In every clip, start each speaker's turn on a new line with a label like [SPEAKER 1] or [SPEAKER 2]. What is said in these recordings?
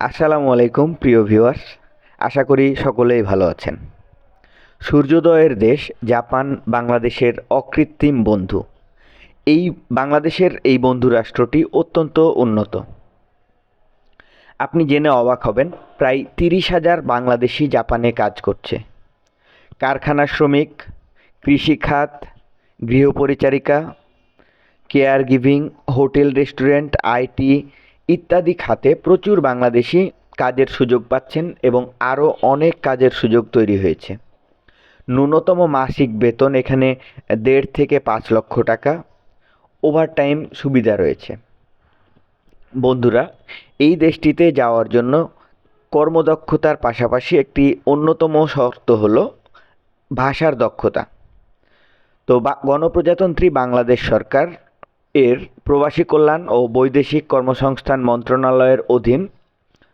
[SPEAKER 1] আসসালামু আলাইকুম, প্রিয় ভিউয়ার্স। আশা করি সকলেই ভালো আছেন। সূর্যোদয়ের দেশ জাপান বাংলাদেশের অকৃত্রিম বন্ধু। এই বাংলাদেশের এই বন্ধু রাষ্ট্রটি অত্যন্ত উন্নত। আপনি জেনে অবাক হবেন, প্রায় তিরিশ হাজার বাংলাদেশি জাপানে কাজ করছে। কারখানা শ্রমিক কৃষিখাত গৃহপরিচারিকা, care giving, hotel restaurant, IT ইত্যাদি খাতে প্রচুর বাংলাদেশি কাজের সুযোগ পাচ্ছেন এবং আরও অনেক কাজের সুযোগ তৈরি হয়েছে। ন্যূনতম মাসিক বেতন এখানে দেড় থেকে পাঁচ লক্ষ টাকা। ওভারটাইম সুবিধা রয়েছে। বন্ধুরা, এই দেশটিতে যাওয়ার জন্য কর্মদক্ষতার পাশাপাশি একটি অন্যতম শর্ত হলো ভাষার দক্ষতা। তো গণপ্রজাতন্ত্রী বাংলাদেশ সরকার এর প্রবাসী কল্যাণ ও বৈদেশিক কর্মসংস্থান মন্ত্রণালয়ের অধীন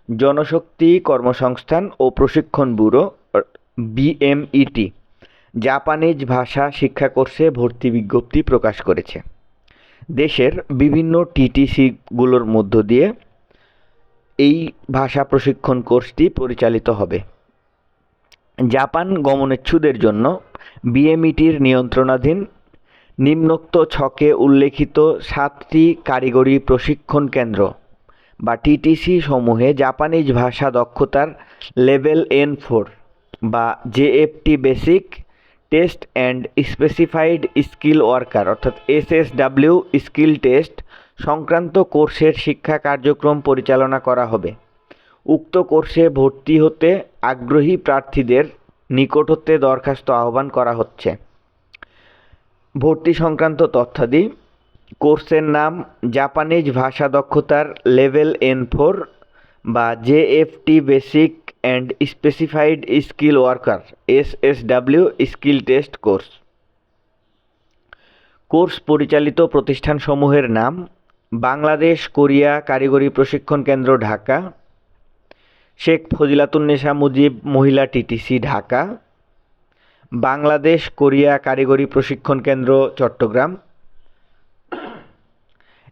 [SPEAKER 1] জনশক্তি কর্মসংস্থান ও প্রশিক্ষণ ব্যুরো বিএমইটি জাপানিজ ভাষা শিক্ষা কোর্সে ভর্তি বিজ্ঞপ্তি প্রকাশ করেছে। দেশের বিভিন্ন টিটিসিগুলোর মধ্য দিয়ে এই ভাষা প্রশিক্ষণ কোর্সটি পরিচালিত হবে। জাপান গমনেচ্ছুদের জন্য বিএমইটির নিয়ন্ত্রণাধীন নিম্নোক্ত ছকে উল্লেখিত সাতটি কারিগরি প্রশিক্ষণ কেন্দ্র বা টিটিসি সমূহে জাপানিজ ভাষা দক্ষতার লেভেল এন ফোর বা JFT basic test and specified skill worker অর্থাৎ S S SSW skill test সংক্রান্ত কোর্সের শিক্ষা কার্যক্রম পরিচালনা করা হবে। উক্ত কোর্সে ভর্তি হতে আগ্রহী প্রার্থীদের নিকট হতে দরখাস্ত আহ্বান করা হচ্ছে। ভর্তি সংক্রান্ত তথ্যাদি। কোর্সের নাম জাপানিজ ভাষা দক্ষতার লেভেল এন ফোর বা JFT basic and specified skill worker SSW skill test course. Course পরিচালিত প্রতিষ্ঠানসমূহের নাম বাংলাদেশ কোরিয়া কারিগরি প্রশিক্ষণ কেন্দ্র ঢাকা, শেখ ফজিলাতুন্নেসা মুজিব মহিলা টিটিসি ঢাকা বাংলাদেশ কোরিয়া কারিগরি প্রশিক্ষণ কেন্দ্র, চট্টগ্রাম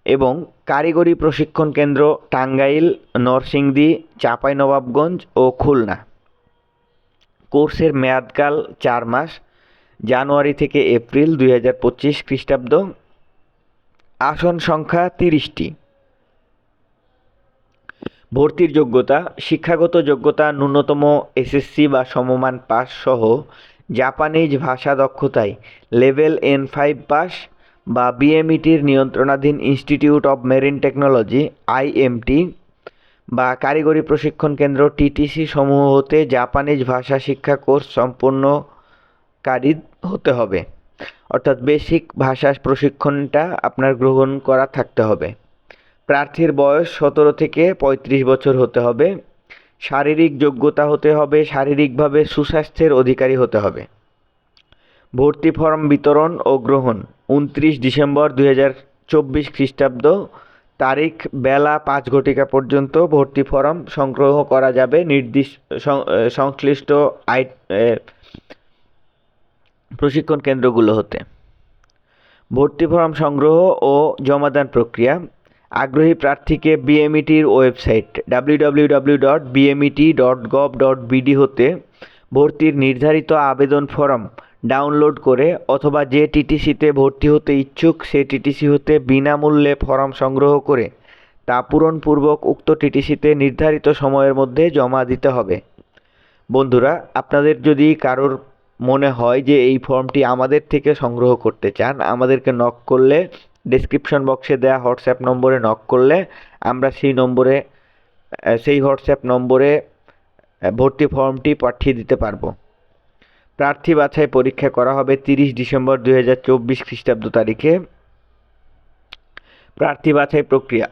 [SPEAKER 1] এবং কারিগরি প্রশিক্ষণ কেন্দ্র টাঙ্গাইল, নরসিংদী, চাঁপাইনবাবগঞ্জ ও খুলনা। কোর্সের মেয়াদকাল চার মাস, জানুয়ারি থেকে এপ্রিল দুই হাজার পঁচিশ খ্রিস্টাব্দ। আসন সংখ্যা তিরিশটি। ভর্তির যোগ্যতা, শিক্ষাগত যোগ্যতা, ন্যূনতম এসএসসি বা সমমান পাস সহ জাপানিজ ভাষা দক্ষতায় লেভেল এন ফাইভ পাস বা বিএমইটির নিয়ন্ত্রণাধীন institute of marine technology, IMT, বা কারিগরি প্রশিক্ষণ কেন্দ্র টিটিসি সমূহ হতে জাপানিজ ভাষা শিক্ষা কোর্স সম্পূর্ণকারী হতে হবে। অর্থাৎ বেসিক ভাষা প্রশিক্ষণটা আপনার গ্রহণ করা থাকতে হবে। প্রার্থীর বয়স সতেরো থেকে পঁয়ত্রিশ বছর হতে হবে। শারীরিক যোগ্যতা হতে হবে, শারীরিকভাবে সুস্বাস্থ্যের অধিকারী হতে হবে। ভর্তি ফর্ম বিতরণ ও গ্রহণ, উনত্রিশ ডিসেম্বর দুই হাজার চব্বিশ খ্রিস্টাব্দ, তারিখ, বেলা পাঁচ ঘটিকা পর্যন্ত ভর্তি ফর্ম সংগ্রহ করা যাবে। নির্দিষ্ট সংশ্লিষ্ট আই প্রশিক্ষণ কেন্দ্রগুলো হতে। ভর্তি ফর্ম সংগ্রহ ও জমাদান প্রক্রিয়া আগ্রহী প্রার্থীকে বিএমইটির website W W W dot BMET dot dot BD হতে ভর্তির নির্ধারিত আবেদন ফর্ম ডাউনলোড করে অথবা যে টিটিসিতে ভর্তি হতে ইচ্ছুক সে টিটিসি হতে বিনামূল্যে ফর্ম সংগ্রহ করে তা পূরণপূর্বক উক্ত টিটিসিতে নির্ধারিত সময়ের মধ্যে জমা দিতে হবে। বন্ধুরা, আপনাদের যদি কারোর মনে হয় যে এই ফর্মটি আমাদের থেকে সংগ্রহ করতে চান, আমাদেরকে নক করলে ডিসক্রিপশন বক্সে দেওয়া হোয়াটসঅ্যাপ নম্বরে নক করলে আমরা সেই নম্বরে সেই হোয়াটসঅ্যাপ নম্বরে ভর্তি ফর্মটি পাঠিয়ে দিতে পারব। প্রার্থী বাছাই পরীক্ষা করা হবে তিরিশ ডিসেম্বর দুই হাজার চব্বিশ খ্রিস্টাব্দ তারিখে। প্রার্থী বাছাই প্রক্রিয়া।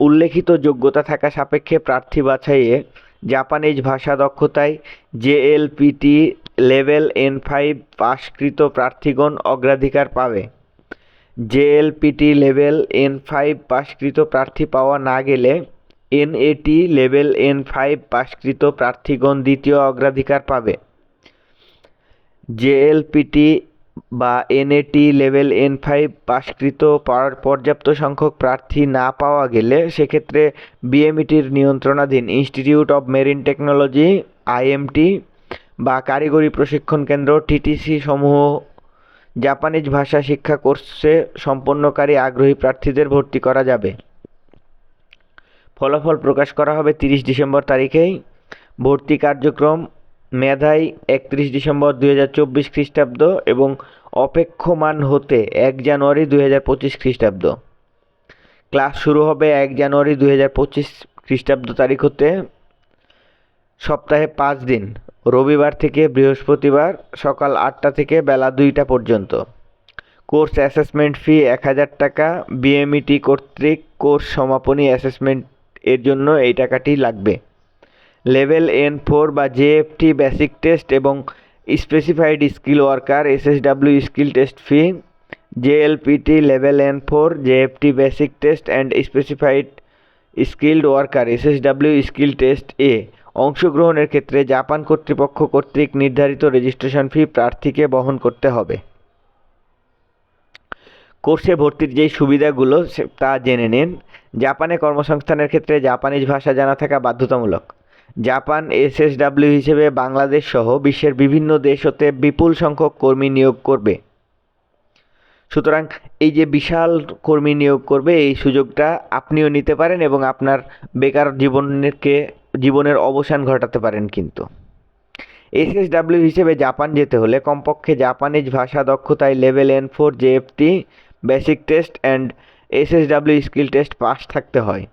[SPEAKER 1] উল্লেখিত যোগ্যতা থাকা সাপেক্ষে প্রার্থী বাছাইয়ে জাপানিজ ভাষা দক্ষতায় জেএলপিটি লেভেল এন ফাইভ পাশকৃত প্রার্থীগণ অগ্রাধিকার পাবে। জেএলপিটি লেভেল এন ফাইভ পাশকৃত প্রার্থী পাওয়া না গেলে এনএটি লেভেল এন ফাইভ পাশকৃত প্রার্থীগণ দ্বিতীয় অগ্রাধিকার পাবে। জেএলপিটি বা এনএটি লেভেল এন ফাইভ পাশকৃত পর্যাপ্ত সংখ্যক প্রার্থী না পাওয়া গেলে সেক্ষেত্রে বিএমইটির নিয়ন্ত্রণাধীন institute of marine technology IMT বা কারিগরি প্রশিক্ষণ কেন্দ্র টিটিসি সমূহ জাপানিজ ভাষা শিক্ষা কোর্সে সম্পন্নকারী আগ্রহী প্রার্থীদের ভর্তি করা যাবে। ফলাফল প্রকাশ করা হবে তিরিশ ডিসেম্বর তারিখেই। ভর্তি কার্যক্রম মেধাই একত্রিশ ডিসেম্বর দুই হাজার চব্বিশ খ্রিস্টাব্দ এবং অপেক্ষমান হতে এক জানুয়ারি দুই হাজার পঁচিশ খ্রিস্টাব্দ। ক্লাস শুরু হবে এক জানুয়ারি দুই হাজার পঁচিশ খ্রিস্টাব্দ তারিখ হতে। সপ্তাহে পাঁচ দিন, রবিবার থেকে বৃহস্পতিবার সকাল আটটা থেকে বেলা দুইটা পর্যন্ত। কোর্স অ্যাসেসমেন্ট ফি এক হাজার টাকা বিএমইটি কর্তৃক কোর্স সমাপনী অ্যাসেসমেন্ট এর জন্য এই টাকাটি লাগবে। লেভেল এন ফোর বা জেএফটি বেসিক টেস্ট এবং specified skill worker SSW skill test fee JLPT level N four JFT basic test and specified skilled worker SSW skill test এ। অংশগ্রহণের ক্ষেত্রে জাপান কর্তৃপক্ষ কর্তৃক নির্ধারিত রেজিস্ট্রেশন ফি প্রার্থীকে বহন করতে হবে। কোর্সে ভর্তির যেই সুবিধাগুলো তা জেনে নিন। জাপানে কর্মসংস্থানের ক্ষেত্রে জাপানিজ ভাষা জানা থাকা বাধ্যতামূলক। জাপান এসএসডাব্লিউ হিসেবে বাংলাদেশ সহ বিশ্বের বিভিন্ন দেশ হতে বিপুল সংখ্যক কর্মী নিয়োগ করবে। সুতরাং এই যে বিশাল কর্মী নিয়োগ করবে, এই সুযোগটা আপনিও নিতে পারেন এবং আপনার বেকার জীবনকে জীবনের অবসান ঘটাতে পারেন কিন্তু। এসএসডাব্লিউ হিসেবে জাপান যেতে হলে কমপক্ষে জাপানিজ ভাষা দক্ষতায় level N four JFT, basic test and SSW skill test pass থাকতে হয়।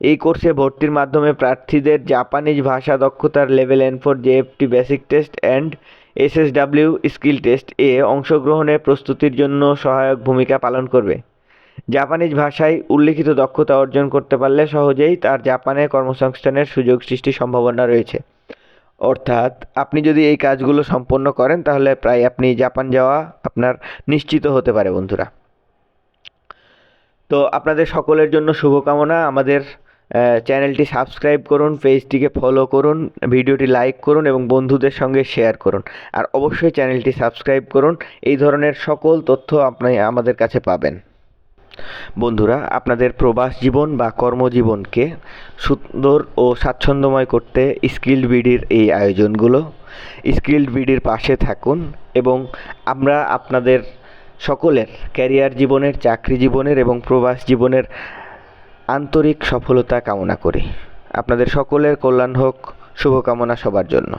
[SPEAKER 1] এই কোর্সে ভর্তির মাধ্যমে প্রার্থীদের জাপানিজ ভাষা দক্ষতার level N four JFT, basic test and SSW skill test এ অংশগ্রহণের প্রস্তুতির জন্য সহায়ক ভূমিকা পালন করবে। জাপানিজ ভাষায় উল্লিখিত দক্ষতা অর্জন করতে পারলে সহজেই তার জাপানে কর্মসংস্থানের সুযোগ সৃষ্টির সম্ভাবনা রয়েছে। অর্থাৎ, আপনি যদি এই কাজগুলো সম্পন্ন করেন, তাহলে প্রায় আপনি জাপান যাওয়া আপনার নিশ্চিত হতে পারে, বন্ধুরা। তো আপনাদের সকলের জন্য শুভকামনা। আমাদের চ্যানেলটি সাবস্ক্রাইব করুন, পেজটিকে ফলো করুন, ভিডিওটি লাইক করুন এবং বন্ধুদের সঙ্গে শেয়ার করুন। আর অবশ্যই চ্যানেলটি সাবস্ক্রাইব করুন। এই ধরনের সকল তথ্য আপনি আমাদের কাছে পাবেন। বন্ধুরা, আপনাদের প্রবাস জীবন বা কর্মজীবনকে সুন্দর ও স্বাচ্ছন্দ্যময় করতে স্কিল্ড বিডির এই আয়োজনগুলো। স্কিল্ড বিডির পাশে থাকুন এবং আমরা আপনাদের সকলের ক্যারিয়ার জীবনের, চাকরি জীবনের এবং প্রবাস জীবনের আন্তরিক সফলতা কামনা করি। আপনাদের সকলের কল্যাণ হোক, শুভকামনা সবার জন্য।